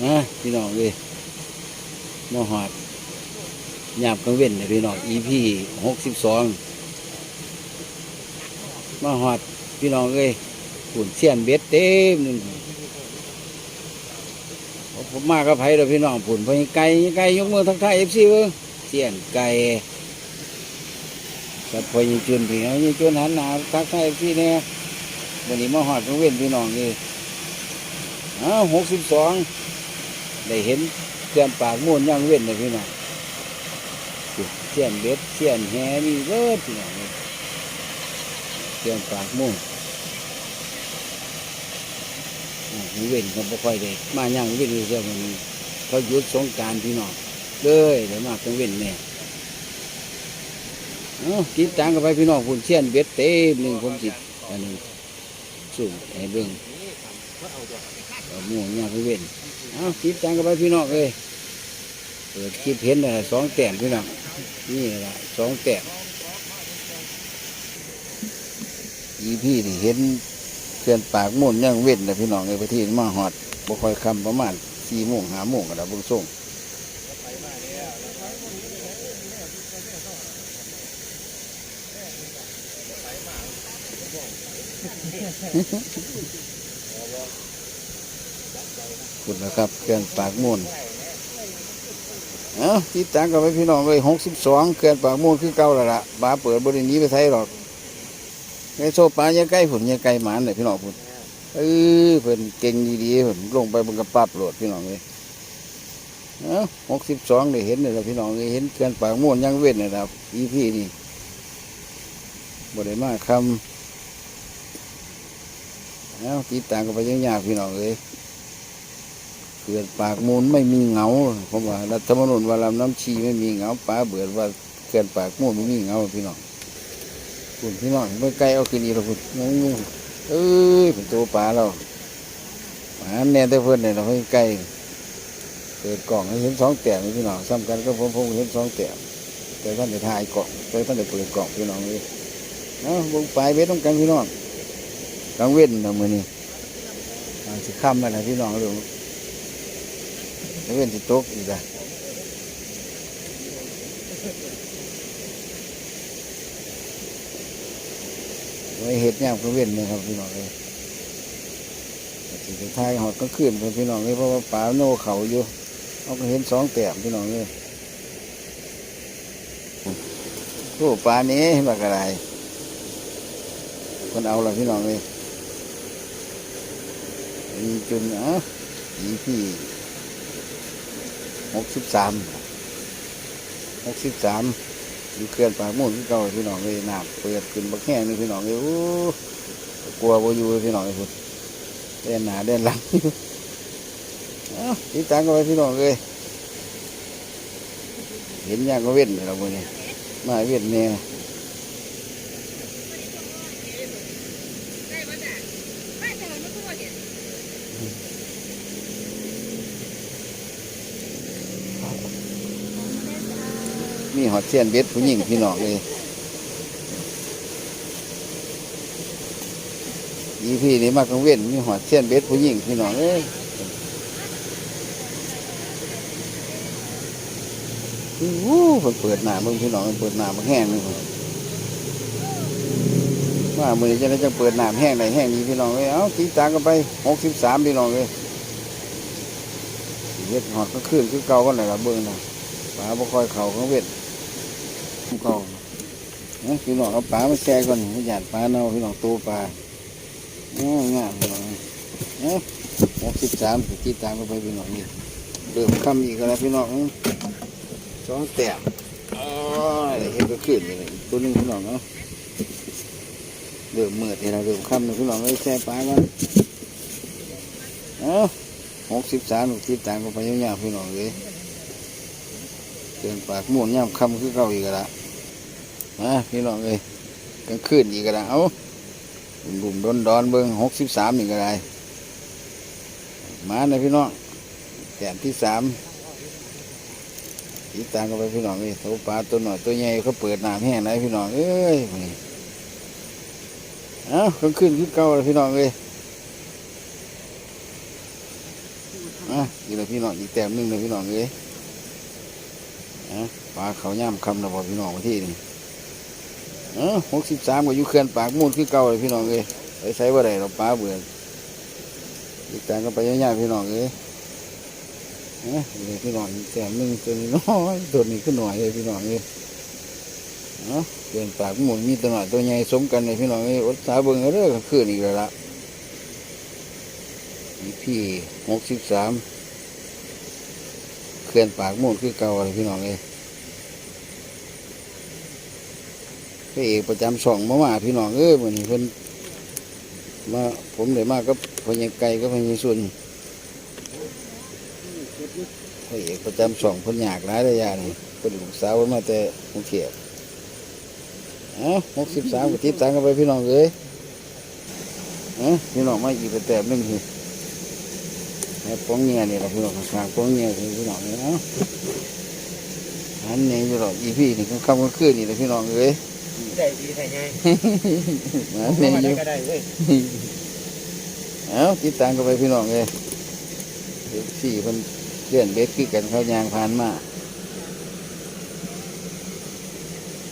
นะพี่น้องเลยมาหอดยามกลางเว้นเนี่ยพี่น้อง EP หกสิบสองมาหอดพี่น้องเลยหุ่นเสียนเบ็ดเต็มนึงผมมากับไผ่เราพี่น้องผุนพอยังไก่ยังไก่ยกมือทักทายเอฟซีเว้ยเสียนไก่กับพอยังจุนพี่น้องยังจุนหันหนาทักทายเอฟซีเนี่ยวันนี้มาหอดกลางเว้นพี่น้องเลยอ้าวหกสิบสอง ได้เห็นเสียนปากม่วนย่างเว้นเลยพี่น้องเสียนเบ็ดเสียนแหมีเบิดพี่น้องเลยเสียนปากม่วนอ่าเว้นก็บ่ค่อยได้มาย่างเว้นเลยเสียมันเขาหยุดสงการพี่น้องเลยเดี๋ยวมาต้องเว้นแน่เอ้าติดตามกันไปพี่น้องคุณเสียนเบ็ดเต็มหนึ่งผมจิตอันนี้สูงให้เบิ่งเอาม่วนย่างเว้น เอาคลิปจังกันไปพี่น้องเลยเปิดคลิปเห็นอะไรสองแต้มพี่น้องนี่แหละสองแต้มอีพี่นี่เห็นเพื่อนปากมุ่นยังเว้นเลยพี่น้องในประเทศมาหอดบ่ค่อยคำประมาณสี่โมงหาโมงกันแล้วบุญส่ง คุณนะครับเพื่อนปากมุนเอาติดตามกันไปพี่น้องเลยหกสิบสองเพื่อนปากมุ่นคือเก่าแล้วล่ะบาเปิดบรินี้ไปไทยหรอกไอโซปลายังใกล้ผุนยังใกล้หมานเลยพี่น้องพุ่นเออเพิ่นเก่งดีๆเพิ่นลงไปบนกระปับโหลดพี่น้องเลยเอ้าหกสิบสองได้เห็นเลยละพี่น้องเลยเห็นเกินปากม่วนยังเว้นเลยครับอีพี่นี่บ่ได้มาคำเอ้าติดตามกันไปยังยากพี่น้องเลย เกิดปากมูลไม่มีเงาผมว่ารัฐมนูญว่าลำน้ำชีไม่มีเงาป้าเบื่อว่าเกินปากมูลไม่มีเงาพี่น้องคุณพี่น้องเมื่อไกลเอาคืนอีกแล้วคุณงงเอ้ยเป็นตัวปลาเราหมาแน่แต่เพื่อนเนี่ยเราให้ใกล้เปิดกล่องเห็นสองแต้มพี่น้องซ้ำกันก็ผมผมเห็นสองแต้มแต่ท่านได้ถ่ายกล่องแต่ท่านได้เปิดกล่องพี่น้องเลยเนาะวงปลายเวทต้องกันพี่น้องกลางเว้นนะมือนี้อาสิค่ำแล้วนพี่น้องเรื่องกลาง เว้นสิตกอีกอะไว้เห็ดเนี่ยกลางเว้นเนี่ยครับพี่น้องเลยสิไปทายหอดก็ขึ้นไปพี่น้องเลยเพราะว่าป่าโน่เขาอยู่เอาก็เห็นสองแต้มพี่น้องเลยโอ้ปลานี้บักอะไรคนเอาละพี่น้องเลยมีจุนอะอีพี่ หกสิบสามหกสิบสามอยู่เขื่อนปากมุ่นที่เก่าพี่น้องเลยน้ำเปิดขึ้นบักแห้งนี่พี่น้องเลยโอ้กลัวบ่อยู่พี่น้องเลยพุ่นเดินหนาเดินหลังอ้าติดตามกันไปพี่น้องเลยเห็นยางก็เว้นเลยเราบ่เนี่ยมาเว้นเนี่ย หอดเสียนเบ็ดผู้หญิงพี่น้องเลยอีพี่นี่มากังเว้นมีหอดเสียนเบ็ดผู้หญิงพี่น้องเอ้ยอู้เพิ่นเปิดหน้าเบิ่งพี่น้องเพิ่นเปิดหน้ามันแห้งเลยว่ามือนี้จะได้จะเปิดหน้าแห้งไหนแห้งนี้พี่น้องเอ้ยเอ้าตีตามกันไปหกสิบสามพี่น้องเอ้ยเฮ็ดหอดก็ขึ้นคือเก่ากันเลยละเบิ่งนะปลาบ่ค่อยเข่ากังเว้น เก่าเอ้ยพี่น้องเอาปลามาแช่ก่อนไม่หยาดปลาเน่าพี่น้องตัวปลาโอ้งามพี่น้องเอ้หกสิบสามติดตามกันไปพี่น้องนี่เริ่มคำอีกแล้วพี่น้องสองแต้มอ๋อเห็นก็ขึ้นอยู่เลยตัวนึงพี่น้องเนาะเริ่มมืดเห็นแล้วเริ่มคำแล้วพี่น้องเลยแช่ปลากันเอ้าหกสิบสามติดตามกันไปยาวๆพี่น้องเลยเตือนปากม่วนย่ำคำคือเก่าอีกแล้ว อะพี่น้องเลยกลางคืนอีกแล้เอ้าบุ่มดอนดอนเบิ้งหกสิบสามนี่ก็ได้มาเลยพี่น้องแต้มที่สามติดตามกันไปพี่น้องนี่ตัวปลาตัวหน่อยตัวใหญ่เขาเปิดน้ำแห้งไหนพี่น้องเอ้ยเอ้ากลางคืนคือเก่าเลยพี่น้องเลยอะอีกแล้วพี่น้องอีกแต้มหนึ่งเลยพี่น้องเอ้ยอะปลาเขาย่ำคำนะบอกพี่น้องที่นี่ เออหกสิบสามก็อยู่เขื่อนปากมูลคือเก่าเลยพี่น้องเอ้ยไปใช้ว่าไรเราปลาเบื่ออีกแต้มก็ไปยากๆพี่น้องเอ้ยเอ้ยอีกแล้วพี่น้องแต้มหนึงตัวนี้น้อยตัวนี้ก็หน่อยเลยพี่น้องเอ้ยเอ้าเขื่อนปากมูลมีตัวหน่อยตัวใหญ่สมกันเลยพี่น้องเอ้ยอดสาเบิ่งเอาเด้อคืนอีกแล้วละพี่หกสิบสามเขื่อนปากมูลคือเก่าเลยพี่น้องเอ้ย พระเอกประจำช่องมามาพี่น้องเอ้ยวันนี้เพิ่นมาผมเลยมากับพญาไก่กับพญาสุนพระเอกประจำช่องเพิ่นอยากร้ายระยะนี่เป็นลูกสาวเพิ่นมาแต่กรุงเทพเอ้าหกสิบสามก็ติดตามกันไปพี่น้องเอ้ยเอ้าพี่น้องมาอีกเป็นแต้มหนึงคือแม่ป้องเงี้ยนี่เราพี่น้องข้างป้องเงี้ยพี่น้องนี่เนาอันนี้อยู่หรอกอีพี่นี่ก็คำก็คืนนี่แหละพี่น้องเอ้ย ได้ดีได้ไงอันนี้อได้ยู่ก็ได้เว้ยเอ้าติดตามกันไปพี่น้องเอ้ยเด็กสี่เพิ่นเลื่อนเบ็ดคือกันเขายางผ่านมา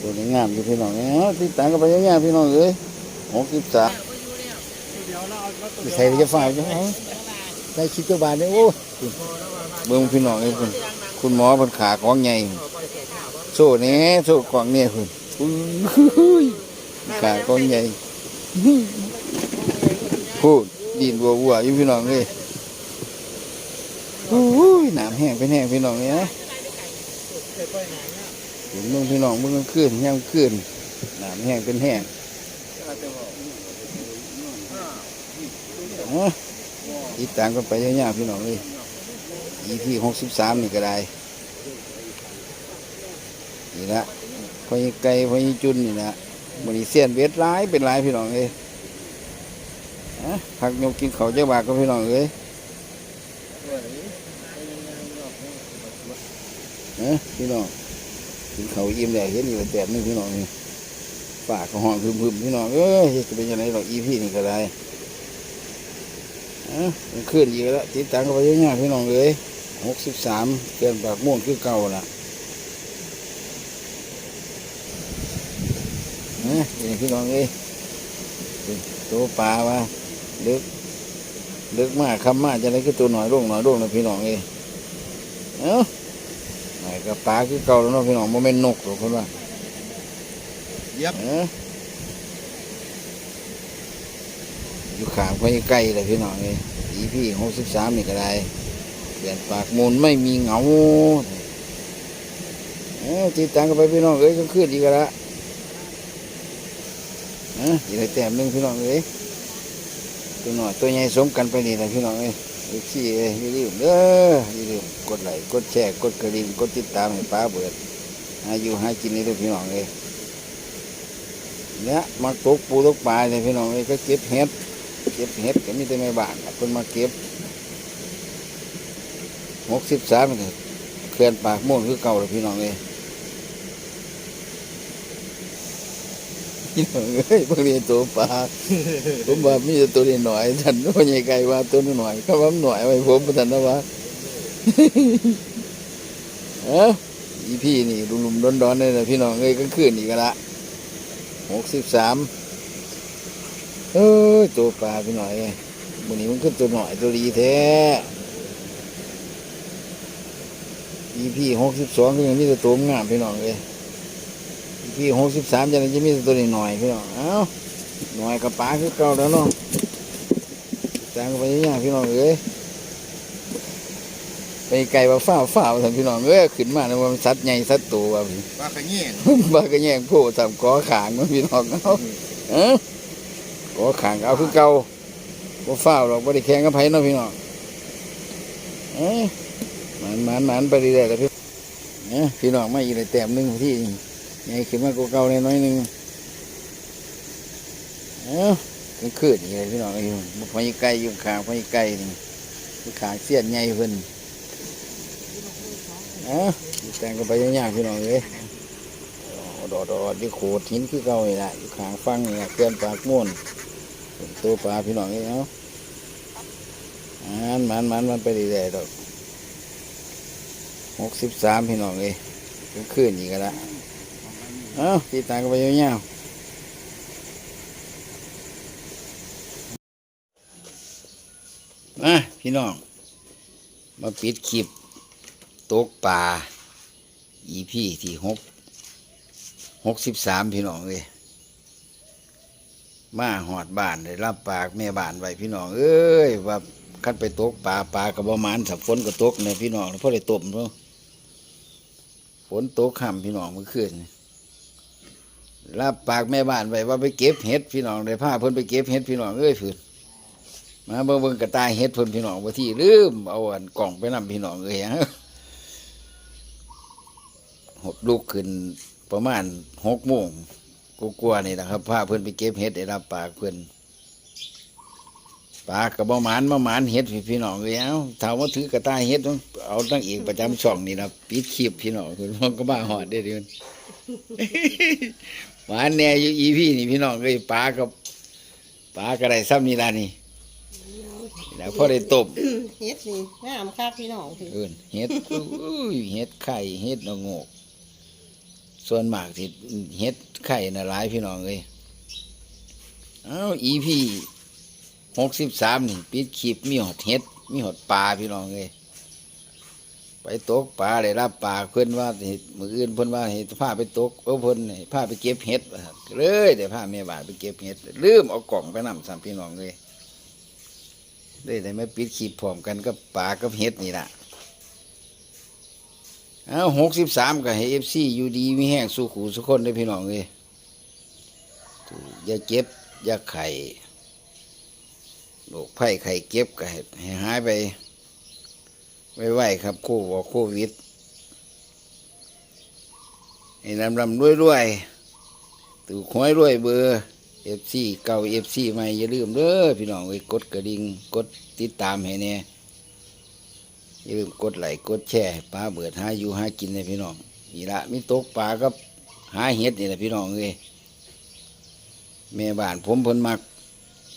ตัวนี้งามอยู่พี่น้องเอ้าติดตามกันไปยาวๆพี่น้องเอ้ยหกสิบสามเดี๋ยวเราเอารถตัวใส่จะฝ่ายจังไงได้คิดเจ้าบาทเนี่ยโอ้ยเบิ่งพี่น้องเอ้ยคุณคุณหมอเพิ่นขาของใหญ่โซ่เนี้โซ่กวางเนี่ยคุณ อุ้ยขากองใหญ่พูดดินวัววัวๆอยู่พี่น้องเลยอุ้ยน้ำแห้งเป็นแห้งพี่น้องเลยนะเห็นมึงพี่น้องมึงก็ขึ้นแห้งขึ้นน้ำแห้งเป็นแห้งอาติดตามกันไปยอะๆพี่น้องเลยอีพีหกสิบสามนี่ก็ได้นี่ละ อยไก่พอยจุนนี่ละมันนี้เสียนเวทร้ายเป็นร้ายพี่น้องเอ้ยอะพักยกกินเขาเจ้าบากก็พี่น้องเอ้ยเอะพี่น้องกินเขาวอิ่มแล้วเห็นอยู่แต่นึงพี่น้องนี่ปากก็ห้องพึมๆพี่น้องเอ้ยจะเป็นยังไงหรอกอีพี่นี่ก็ได้เอะขึ้นเยอีกแล้วติดตังกันไปเยอะๆพี่น้องเอ้ยหกสิบสามเกินปากม่วงคือเก่าละ นะนี่พี่น้องเอ้ยตัวปลาว่าลึกลึกมากคำมากจะได้คือตัวหน่อยร่งหน่อยร่งนะพี่น้องเอ้ยเอ้าไหนกับปลาคือเก่าแล้วเนาะพี่น้องโมเมนนกหรอกคนว่ายับเอ้าอยู่ขางไปใกล้เลยพี่น้องเอ้ยอีพี่หกสิบสามนี่ก็ได้เปลี่ยนปากมูลไม่มีเหงาเอ้าติดตามกันไปพี่น้องเอ้ยก็ขึ้นอีกแล้วอะ อีกแต้มหนึ่งพี่น้องเอ้ยตัวหน่อยตัวใหญ่สมกันไปนี่แหละพี่น้องเอ้ยอีกที่เอ้ยอย่าลืมเด้ออย่าลืมกดไลค์กดแชร์กดกระดิ่งกดติดตามให้ป้าเบิดหาอยู่หากินนี่เด้อพี่น้องเอ้ยเนี่ยมาตกปูตกปลาเนี่ยพี่น้องเอ้ยก็เก็บเห็ดเก็บเห็ดก็มีแต่แม่บ้านคนมาเก็บหกสิบสามนี่เขื่อนปากม่วงคือเก่าเลยพี่น้องเอ้ย พี่น้องเอ้ยพวกนี้ตัวปลาผมว่ามีแต่ตัวนี้หน่อยท่านว่าใหญ่ไกลว่าตัวนี้หน่อยเขาว่าหน่อยไว้ผมท่านนะว่าเอ้าอีพี่นี่ลุมๆดอนๆเลยนะพี่น้องเอ้ยก็ขึ้นอีกแล้วละหกสิบสามเอ้ยตัวปลาพี่หน่อยวันนี้มันขึ้นตัวหน่อยตัวดีแท้อีพี่หกสิบสองก็ยังมีแต่ตัวงามพี่น้องเลย พี่หกสิบสามจะจะมีตัวนี้หน่อยพี่น้องเอ้าหน่อยกับปลาคือเก่าแล้วเนาะจางไปยังพี่น้องเอ้ยไปไกลว่าฝ้าฝ้าท่านพี่น้องเอ้ยขึ้นมาเนี่ยว่ามันสัตว์ใหญ่สัตว์โตว่าพี่ปลาขยี้บ้าก็แย่งโพสามกอขางมันพี่น้องเอาเอ้ากอขางเอาคือเก่าบ่ฝ้าวหรอกบ่ได้แข่งกับไผเนาะพี่น้องเอ้ยมันมันมันไปเรื่อยๆแล้วพี่เอ้ยพี่น้องมาอีกเลยแต้มหนึงที่ ใหญ่ขึ้นมากกว่าเก่าเลยน้อยหนึ่งเอ้าก็ขึ้นอีกเลยพี่น้องไอ้บุกไปไกลอยู่ขางไปไกลนี่คือขาเสียนใหญ่เพิ่นเอ้าแต่งกันไปยากๆพี่น้องเลยดอดอดที่โขดหินคือเก่านี่แหละอยู่ขางฟังนี่แหละเกินปากม่วนตัวปลาพี่น้องเอ้ยเอ้ามันมันมันมันไปเรื่อยๆดอกหกสิบสามพี่น้องเลยขึ้นอีกแล้ว เอ้าตีตางกันไปยาวๆมาพี่น้อง มาปิดคลิปตกป่าอีพี่ที่หกหกสิบสามพี่น้องเลยมาหอดบ้านได้รับปากแม่บ้านไว้พี่น้อง เอ้ยว่าคันไปตกป่าป่ากับประมาณสับฝนก็ตกเนี่ยพี่น้องเพราะได้ตบเนาะฝนตกค่ำพี่น้องเมื่อคืน รับปากแม่บ้านไว้ว่าไปเก็บเห็ดพี่น้องได้พาเพิ่นไปเก็บเห็ดพี่น้องเอ้ยฝืนมาเบิ่งเบิ่งกระต่ายเห็ดเพิ่นพี่น้องว่าที่ลืมเอาอันกล่องไปนำพี่น้องเอ้ยฮะหกลูกขึ้นประมาณหกโมงกูกลัวนี่นะครับพาเพิ่นไปเก็บเห็ดได้รับปากเพิ่นปากกับบ่หมานมาหมานเห็ดพี่น้องเอ้ยเอ้าถามว่าถือกระต่ายเห็ดเอาตั้งเอกประจำช่องนี่นะปิดคลิปพี่น้องคือมันก็บ้าหอดได้เดือน หวานแหน่อยู่อีพี่นี่พี่น้องเลยปลากับปลากระไรซ้ำนี่ละนี่แล้วพอได้ต้มเฮ็ดนี่งามคักพี่น้องพี่เอินเห็ดอุ้ยเห็ดไข่เห็ดละโงก ส่วนมากที่เห็ดไข่น่ะหลายพี่น้องเลยเอ้าอีพี่หกสิบสามนี่ปิดคลิปมีหอดเห็ดมีหอดปลาพี่น้องเลย ไปตกปลาได้รับปลาเพื่อนว่าเห็ดมืออื่นเพื่อนว่าเห็ดผ้าไปตกเออเพื่อนผ้าไปเก็บเห็ดเลยเดี๋ยวผ้าแม่บานไปเก็บเห็ดลืมเอากล่องไปนำสามพี่น้องเลยเลยได้ไม่ปิดคลิปพร้อมกันกับปลากับเห็ดนี่ล่ะเอาหกสิบสามก็ให้เอฟซีอยู่ดีมีแห้งสู้ขู่สุกคนได้พี่น้องเลยอย่าเจ็บอย่าไข่โรคไข้ไข้เก็บก็ให้ให้หายไป ไวๆครับโควโควิดให้ลำลำรวยรวยๆตู่หวยรวยเบอร์เอฟซีเก่าเอฟซีใหม่อย่าลืมเด้อพี่น้องเอ้กดกระดิ่งกดติดตามให้เนี่ยอย่าลืมกดไลค์กดแชร์ปลาเบิดหาอยู่หากินเลยพี่น้องนี่ละมีตกปลากับหาเห็ดนี่แหละพี่น้องเอ้ยแม่บ้านผมเพิ่นมัก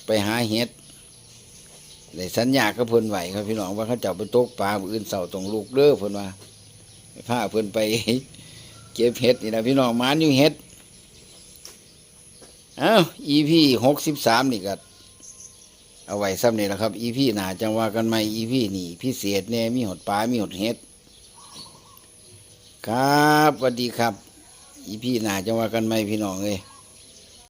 ไปหาเห็ด ได้สัญญากับเพิ่นไหวครับพี่น้องว่าเขาจะเอาไปตกปลาอื่นเสาตรงลูกเด้อเพิ่นว่าไปพาเพิ่นไปเก็บเห็ดนี่นะพี่น้องมานอยู่เห็ดเอ้า EP หกสิบสามนี่ก็เอาไว้ซ้ำนี่แหละครับอีพี่หนาจังว่ากันไหมอีพี่นี่พิเศษแน่มีหดปลา มีหดเห็ดครับสวัสดีครับ อีพี่หนาจังว่ากันไหมพี่น้องเอ้ย